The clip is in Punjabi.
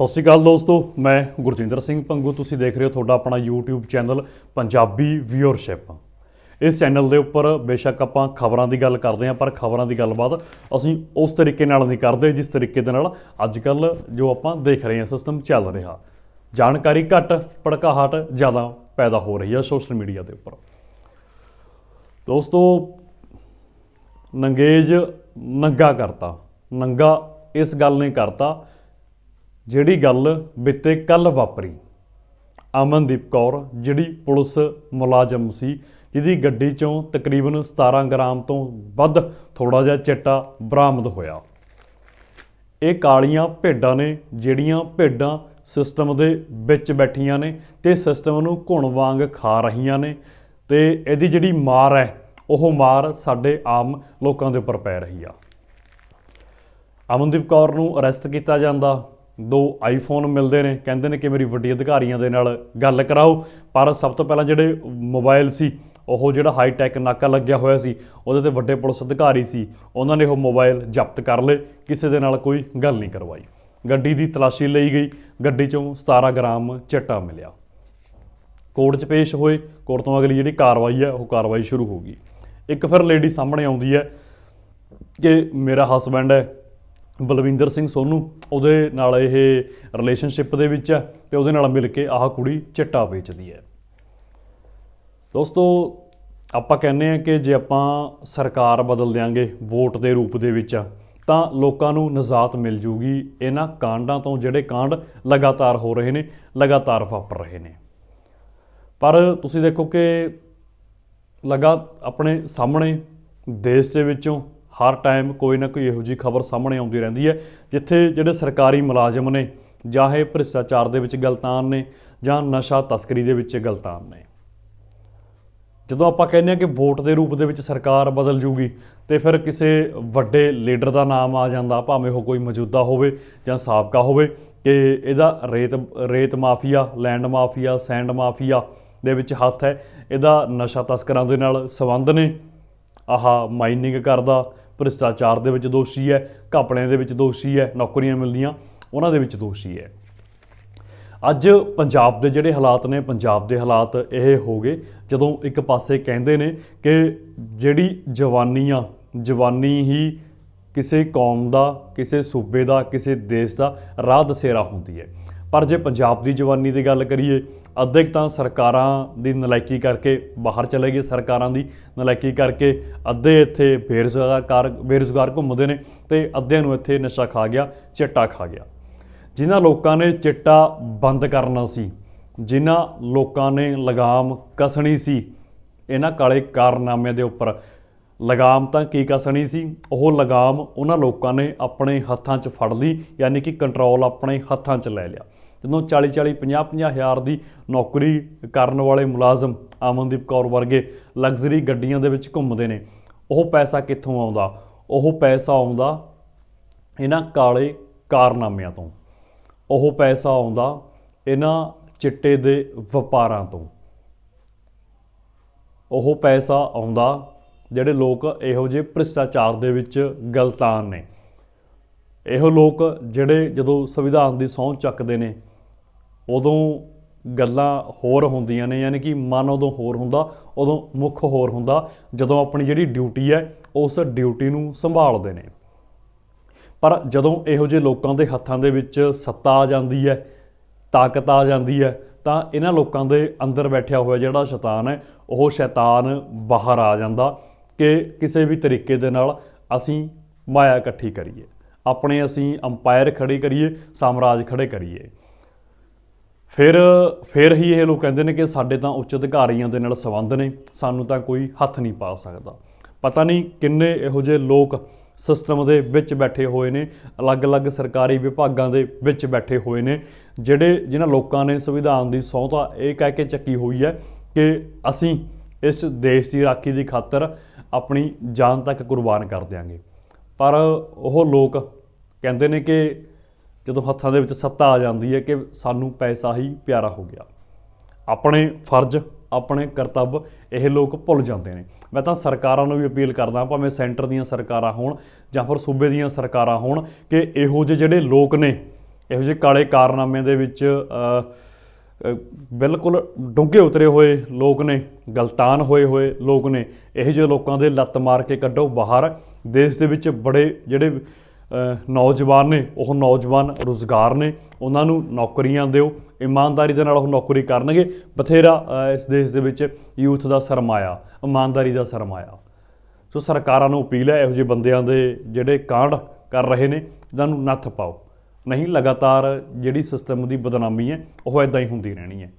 ਸਤਿ ਸ਼੍ਰੀ ਅਕਾਲ ਦੋਸਤੋ, ਮੈਂ ਗੁਰਜਿੰਦਰ ਸਿੰਘ ਪੰਗੂ। ਤੁਸੀਂ ਦੇਖ ਰਹੇ ਹੋ ਤੁਹਾਡਾ ਆਪਣਾ YouTube ਚੈਨਲ ਪੰਜਾਬੀ ਵਿਊਅਰਸ਼ਿਪ ਇਸ ਚੈਨਲ ਦੇ ਉੱਪਰ ਬੇਸ਼ੱਕ ਆਪਾਂ ਖਬਰਾਂ ਦੀ ਗੱਲ ਕਰਦੇ ਹਾਂ, ਪਰ ਖਬਰਾਂ ਦੀ ਗੱਲਬਾਤ ਅਸੀਂ ਉਸ ਤਰੀਕੇ ਨਾਲ ਨਹੀਂ ਕਰਦੇ, ਜਿਸ ਤਰੀਕੇ ਦੇ ਨਾਲ ਅੱਜ ਕੱਲ ਜੋ ਆਪਾਂ ਦੇਖ ਰਹੇ ਹਾਂ ਸਿਸਟਮ ਚੱਲ ਰਿਹਾ। ਜਾਣਕਾਰੀ ਘੱਟ, ਭੜਕਾਹਟ ਜ਼ਿਆਦਾ ਪੈਦਾ ਹੋ ਰਹੀ ਹੈ ਸੋਸ਼ਲ ਮੀਡੀਆ ਦੇ ਉੱਪਰ। ਦੋਸਤੋ, ਨੰਗੇਜ ਨੰਗਾ ਕਰਤਾ। ਨੰਗਾ ਇਸ ਗੱਲ ਨੇ ਕਰਤਾ ਜਿਹੜੀ ਗੱਲ ਬਿੱਤੇ ਕੱਲ ਵਾਪਰੀ। ਅਮਨਦੀਪ ਕੌਰ, ਜਿਹੜੀ ਪੁਲਿਸ ਮੁਲਾਜ਼ਮ ਸੀ, ਜਿਹਦੀ ਗੱਡੀ ਚੋਂ ਤਕਰੀਬਨ 17 ਗ੍ਰਾਮ ਤੋਂ ਵੱਧ ਥੋੜਾ ਜਿਹਾ ਚਿੱਟਾ ਬਰਾਮਦ ਹੋਇਆ। ਇਹ ਕਾਲੀਆਂ ਭੇਡਾਂ ਨੇ, ਜਿਹੜੀਆਂ ਭੇਡਾਂ ਸਿਸਟਮ ਦੇ ਵਿੱਚ ਬੈਠੀਆਂ ਨੇ ਤੇ ਸਿਸਟਮ ਨੂੰ ਘੁਣ ਵਾਂਗ ਖਾ ਰਹੀਆਂ ਨੇ ਤੇ ਇਹਦੀ ਜਿਹੜੀ ਮਾਰ ਹੈ, ਉਹ ਮਾਰ ਸਾਡੇ ਆਮ ਲੋਕਾਂ ਦੇ ਉੱਪਰ ਪੈ ਰਹੀ ਆ। ਅਮਨਦੀਪ ਕੌਰ ਨੂੰ ਅਰੈਸਟ ਕੀਤਾ ਜਾਂਦਾ। ਦੋ ਆਈਫੋਨ ਮਿਲਦੇ ਨੇ, ਕਹਿੰਦੇ ਨੇ ਕਿ ਮੇਰੀ ਵੱਡੀ ਅਧਿਕਾਰੀਆਂ ਦੇ ਨਾਲ ਗੱਲ ਕਰਾਓ। ਪਰ ਸਭ ਤੋਂ ਪਹਿਲਾਂ ਜਿਹੜੇ ਮੋਬਾਈਲ ਸੀ, ਉਹ ਜਿਹੜਾ ਹਾਈ ਟੈਕ ਨਾਕਾ ਲੱਗਿਆ ਹੋਇਆ ਸੀ, ਉਹਦੇ ਤੇ ਵੱਡੇ ਪੁਲਿਸ ਅਧਿਕਾਰੀ ਸੀ, ਉਹਨਾਂ ਨੇ ਉਹ ਮੋਬਾਈਲ ਜ਼ਬਤ ਕਰ ਲਏ, ਕਿਸੇ ਦੇ ਨਾਲ ਕੋਈ ਗੱਲ ਨਹੀਂ ਕਰਵਾਈ। ਗੱਡੀ ਦੀ ਤਲਾਸ਼ੀ ਲਈ ਗਈ, ਗੱਡੀ ਚੋਂ 17 ਗ੍ਰਾਮ ਚਿੱਟਾ ਮਿਲਿਆ। ਕੋਰਟ 'ਚ ਪੇਸ਼ ਹੋਏ, ਕੋਰਟ ਤੋਂ ਅਗਲੀ ਜਿਹੜੀ ਕਾਰਵਾਈ ਹੈ, ਉਹ ਕਾਰਵਾਈ ਸ਼ੁਰੂ ਹੋ ਗਈ। ਇੱਕ ਫਿਰ ਲੇਡੀ ਸਾਹਮਣੇ ਆਉਂਦੀ ਹੈ ਕਿ ਮੇਰਾ ਹਸਬੈਂਡ ਹੈ ਬਲਵਿੰਦਰ ਸਿੰਘ ਸੋਨੂ, ਉਹਦੇ ਨਾਲ ਇਹ ਰਿਲੇਸ਼ਨਸ਼ਿਪ ਦੇ ਵਿੱਚ ਹੈ ਤੇ ਉਹਦੇ ਨਾਲ ਮਿਲ ਕੇ ਆਹ ਕੁੜੀ ਚਿੱਟਾ ਵੇਚਦੀ ਹੈ। ਦੋਸਤੋ, ਆਪਾਂ ਕਹਿੰਦੇ ਆ ਕਿ ਜੇ ਆਪਾਂ ਸਰਕਾਰ ਬਦਲ ਦਿਆਂਗੇ ਵੋਟ ਦੇ ਰੂਪ ਦੇ ਵਿੱਚ, ਤਾਂ ਲੋਕਾਂ ਨੂੰ ਨਜ਼ਾਤ ਮਿਲ ਜੂਗੀ। ਇਹਨਾਂ ਕਾਂਡਾਂ ਤੋਂ ਜਿਹੜੇ ਕਾਂਡ ਲਗਾਤਾਰ ਹੋ ਰਹੇ ਨੇ, ਲਗਾਤਾਰ ਵਾਪਰ ਰਹੇ ਨੇ। ਪਰ ਤੁਸੀਂ ਦੇਖੋ ਕਿ ਲਗਾ, ਆਪਣੇ ਸਾਹਮਣੇ ਦੇਸ਼ ਦੇ ਵਿੱਚੋਂ ਹਰ ਟਾਈਮ ਕੋਈ ਨਾ ਕੋਈ ਇਹੋ ਜਿਹੀ ਖਬਰ ਸਾਹਮਣੇ ਆਉਂਦੀ ਰਹਿੰਦੀ ਹੈ, ਜਿੱਥੇ ਜਿਹੜੇ ਸਰਕਾਰੀ ਮੁਲਾਜ਼ਮ ਨੇ, ਜਾਂ ਇਹ ਭ੍ਰਿਸ਼ਟਾਚਾਰ ਦੇ ਵਿੱਚ ਗਲਤਾਨ ਨੇ, ਜਾਂ ਨਸ਼ਾ ਤਸਕਰੀ ਦੇ ਵਿੱਚ ਗਲਤਾਨ ਨੇ। ਜਦੋਂ ਆਪਾਂ ਕਹਿੰਦੇ ਆ ਕਿ ਵੋਟ ਦੇ ਰੂਪ ਦੇ ਵਿੱਚ ਸਰਕਾਰ ਬਦਲ ਜੂਗੀ, ਤੇ ਫਿਰ ਕਿਸੇ ਵੱਡੇ ਲੀਡਰ ਦਾ ਨਾਮ ਆ ਜਾਂਦਾ, ਭਾਵੇਂ ਉਹ ਕੋਈ ਮੌਜੂਦਾ ਹੋਵੇ ਜਾਂ ਸਾਬਕਾ ਹੋਵੇ, ਕਿ ਇਹਦਾ ਰੇਤ ਰੇਤ mafia, land mafia, sand mafia ਦੇ ਵਿੱਚ ਹੱਥ ਹੈ, ਇਹਦਾ ਨਸ਼ਾ ਤਸਕਰਾਂ ਦੇ ਨਾਲ ਸੰਬੰਧ ਨੇ ਆਹ ਮਾਈਨਿੰਗ ਕਰਦਾ, ਭ੍ਰਿਸ਼ਟਾਚਾਰ ਦੇ ਵਿੱਚ ਦੋਸ਼ੀ ਹੈ, ਘਪਲਿਆਂ ਦੇ ਵਿੱਚ ਦੋਸ਼ੀ ਹੈ, ਨੌਕਰੀਆਂ ਮਿਲਦੀਆਂ, ਉਹਨਾਂ ਦੇ ਵਿੱਚ ਦੋਸ਼ੀ ਹੈ। ਅੱਜ ਪੰਜਾਬ ਦੇ ਜਿਹੜੇ ਹਾਲਾਤ ਨੇ, ਪੰਜਾਬ ਦੇ ਹਾਲਾਤ ਇਹ ਹੋ ਗਏ, ਜਦੋਂ ਇੱਕ ਪਾਸੇ ਕਹਿੰਦੇ ਨੇ ਕਿ ਜਿਹੜੀ ਜਵਾਨੀ ਆ ਜਵਾਨੀ ਹੀ ਕਿਸੇ ਕੌਮ ਦਾ, ਕਿਸੇ ਸੂਬੇ ਦਾ, ਕਿਸੇ ਦੇਸ਼ ਦਾ ਰਾਹ ਦਸੇਰਾ ਹੁੰਦੀ ਹੈ। ਪਰ ਜੇ ਪੰਜਾਬ ਦੀ ਜਵਾਨੀ ਦੀ ਗੱਲ ਕਰੀਏ, ਅੱਧੇ ਤਾਂ ਸਰਕਾਰਾਂ ਦੀ ਨਲਾਇਕੀ ਕਰਕੇ ਬਾਹਰ ਚਲੇ ਗਏ, ਸਰਕਾਰਾਂ ਦੀ ਨਲਾਇਕੀ ਕਰਕੇ ਅੱਧੇ ਇੱਥੇ ਬੇਰੁਜ਼ਗਾਰ ਬੇਰੁਜ਼ਗਾਰ ਘੁੰਮਦੇ ਨੇ ਤੇ ਅੱਧਿਆਂ ਨੂੰ ਇੱਥੇ ਨਸ਼ਾ ਖਾ ਗਿਆ, ਚਿੱਟਾ ਖਾ ਗਿਆ। ਜਿਨ੍ਹਾਂ ਲੋਕਾਂ ਨੇ ਚਿੱਟਾ ਬੰਦ ਕਰਨਾ ਸੀ, ਜਿਨ੍ਹਾਂ ਲੋਕਾਂ ਨੇ ਲਗਾਮ ਕਸਣੀ ਸੀ, ਇਹਨਾਂ ਕਾਲੇ ਕਾਰਨਾਮਿਆਂ ਦੇ ਉੱਪਰ ਲਗਾਮ ਤਾਂ ਕੀ ਕਸਣੀ ਸੀ? ਉਹ ਲਗਾਮ ਉਹਨਾਂ ਲੋਕਾਂ ਨੇ ਆਪਣੇ ਹੱਥਾਂ 'ਚ ਫੜ ਲਈ, ਯਾਨੀ ਕਿ ਕੰਟਰੋਲ ਆਪਣੇ ਹੱਥਾਂ 'ਚ ਲੈ ਲਿਆ। ਜਦੋਂ 40 40 50 50 ਹਜ਼ਾਰ ਦੀ ਨੌਕਰੀ ਕਰਨ ਵਾਲੇ ਮੁਲਾਜ਼ਮ ਅਮਨਦੀਪ ਕੌਰ ਵਰਗੇ ਲਗਜ਼ਰੀ ਗੱਡੀਆਂ ਦੇ ਵਿੱਚ ਘੁੰਮਦੇ ਨੇ। ਉਹ ਪੈਸਾ ਕਿੱਥੋਂ ਆਉਂਦਾ? ਉਹ ਪੈਸਾ ਆਉਂਦਾ ਇਹਨਾਂ ਕਾਲੇ ਕਾਰਨਾਮਿਆਂ ਤੋਂ। ਉਹ ਪੈਸਾ ਆਉਂਦਾ ਇਹਨਾਂ ਚਿੱਟੇ ਦੇ ਵਪਾਰਾਂ ਤੋਂ। ਉਹ ਪੈਸਾ ਆਉਂਦਾ ਜਿਹੜੇ ਲੋਕ ਇਹੋ ਜਿਹੇ ਭ੍ਰਿਸ਼ਟਾਚਾਰ ਦੇ ਵਿੱਚ ਗਲਤਾਨ ਨੇ। ਇਹੋ ਲੋਕ ਜਿਹੜੇ ਜਦੋਂ ਸੰਵਿਧਾਨ ਦੀ ਸਹੁੰ ਚੱਕਦੇ ਨੇ ਉਦੋਂ ਗੱਲਾਂ ਹੋਰ ਹੁੰਦੀਆਂ ਨੇ, ਯਾਨੀ ਕਿ ਮਨ ਉਦੋਂ ਹੋਰ ਹੁੰਦਾ, ਉਦੋਂ ਮੁੱਖ ਹੋਰ ਹੁੰਦਾ, ਜਦੋਂ ਆਪਣੀ ਜਿਹੜੀ ਡਿਊਟੀ ਹੈ, ਉਸ ਡਿਊਟੀ ਨੂੰ ਸੰਭਾਲਦੇ ਨੇ। ਪਰ ਜਦੋਂ ਇਹੋ ਜਿਹੇ ਲੋਕਾਂ ਦੇ ਹੱਥਾਂ ਦੇ ਵਿੱਚ ਸੱਤਾ ਆ ਜਾਂਦੀ ਹੈ, ਤਾਕਤ ਆ ਜਾਂਦੀ ਹੈ, ਤਾਂ ਇਹਨਾਂ ਲੋਕਾਂ ਦੇ ਅੰਦਰ ਬੈਠਿਆ ਹੋਇਆ ਜਿਹੜਾ ਸ਼ੈਤਾਨ ਹੈ, ਉਹ ਸ਼ੈਤਾਨ ਬਾਹਰ ਆ ਜਾਂਦਾ ਕਿ ਕਿਸੇ ਵੀ ਤਰੀਕੇ ਦੇ ਨਾਲ ਅਸੀਂ ਮਾਇਆ ਇਕੱਠੀ ਕਰੀਏ। ਆਪਣੇ ਅਸੀਂ ਅੰਪਾਇਰ ਖੜੇ ਕਰੀਏ, ਸਾਮਰਾਜ ਖੜੇ ਕਰੀਏ। ਫਿਰ ਫਿਰ ਹੀ ਇਹ ਲੋਕ ਕਹਿੰਦੇ ਨੇ ਕਿ ਸਾਡੇ ਤਾਂ ਉੱਚ ਅਧਿਕਾਰੀਆਂ ਦੇ ਨਾਲ ਸੰਬੰਧ ਨੇ, ਸਾਨੂੰ ਤਾਂ ਕੋਈ ਹੱਥ ਨਹੀਂ ਪਾ ਸਕਦਾ। ਪਤਾ ਨਹੀਂ ਕਿੰਨੇ ਇਹੋ ਜਿਹੇ ਲੋਕ ਸਿਸਟਮ ਦੇ ਵਿੱਚ ਬੈਠੇ ਹੋਏ ਨੇ, ਅਲੱਗ-ਅਲੱਗ ਸਰਕਾਰੀ ਵਿਭਾਗਾਂ ਦੇ ਵਿੱਚ ਬੈਠੇ ਹੋਏ ਨੇ, ਜਿਹੜੇ ਜਿਨ੍ਹਾਂ ਲੋਕਾਂ ਨੇ ਸੰਵਿਧਾਨ ਦੀ ਸਹੁੰ ਤਾਂ ਇਹ ਕਹਿ ਕੇ ਚੱਕੀ ਹੋਈ ਹੈ ਕਿ ਅਸੀਂ ਇਸ ਦੇਸ਼ ਦੀ ਰਾਖੀ ਦੀ ਖਾਤਰ ਆਪਣੀ ਜਾਨ ਤੱਕ ਕੁਰਬਾਨ ਕਰ ਦਿਆਂਗੇ। ਪਰ ਉਹ ਲੋਕ ਕਹਿੰਦੇ ਨੇ ਕਿ ਜਦੋਂ ਹੱਥਾਂ ਦੇ ਵਿੱਚ ਸੱਤਾ ਆ ਜਾਂਦੀ ਹੈ ਕਿ ਸਾਨੂੰ ਪੈਸਾ ਹੀ ਪਿਆਰਾ ਹੋ ਗਿਆ। ਆਪਣੇ ਫਰਜ਼, ਆਪਣੇ ਕਰਤੱਵ ਇਹ ਲੋਕ ਭੁੱਲ ਜਾਂਦੇ ਨੇ। ਮੈਂ ਤਾਂ ਸਰਕਾਰਾਂ ਨੂੰ ਵੀ ਅਪੀਲ ਕਰਦਾ ਭਾਵੇਂ ਸੈਂਟਰ ਦੀਆਂ ਸਰਕਾਰਾਂ ਹੋਣ ਜਾਂ ਫਿਰ ਸੂਬੇ ਦੀਆਂ ਸਰਕਾਰਾਂ ਹੋਣ ਕਿ ਇਹੋ ਜਿਹੇ ਜਿਹੜੇ ਲੋਕ ਨੇ, ਇਹੋ ਜਿਹੇ ਕਾਲੇ ਕਾਰਨਾਮੇ ਦੇ ਵਿੱਚ ਬਿਲਕੁਲ ਡੂੰਘੇ ਉਤਰੇ ਹੋਏ ਲੋਕ ਨੇ, ਗਲਤਾਨ ਹੋਏ ਹੋਏ ਲੋਕ ਨੇ, ਇਹੋ ਜਿਹੇ ਲੋਕਾਂ ਦੇ ਲੱਤ ਮਾਰ ਕੇ ਕੱਢੋ ਬਾਹਰ। ਦੇਸ਼ ਦੇ ਵਿੱਚ ਬੜੇ ਜਿਹੜੇ ਨੌਜਵਾਨ ਨੇ, ਉਹ ਨੌਜਵਾਨ ਰੁਜ਼ਗਾਰ ਨੇ, ਉਹਨਾਂ ਨੂੰ ਨੌਕਰੀਆਂ ਦਿਓ, ਇਮਾਨਦਾਰੀ ਦੇ ਨਾਲ ਉਹ ਨੌਕਰੀ ਕਰਨਗੇ। ਬਥੇਰਾ ਇਸ ਦੇਸ਼ ਦੇ ਵਿੱਚ ਯੂਥ ਦਾ ਸਰਮਾਇਆ, ਇਮਾਨਦਾਰੀ ਦਾ ਸਰਮਾਇਆ। ਸੋ ਸਰਕਾਰਾਂ ਨੂੰ ਅਪੀਲ ਹੈ, ਇਹੋ ਜਿਹੇ ਬੰਦਿਆਂ ਦੇ ਜਿਹੜੇ ਕਾਂਡ ਕਰ ਰਹੇ ਨੇ, ਇਹਨਾਂ ਨੂੰ ਨੱਥ ਪਾਓ। ਨਹੀਂ, ਲਗਾਤਾਰ ਜਿਹੜੀ ਸਿਸਟਮ ਦੀ ਬਦਨਾਮੀ ਹੈ, ਉਹ ਐਦਾਂ ਹੀ ਹੁੰਦੀ ਰਹਿਣੀ ਹੈ।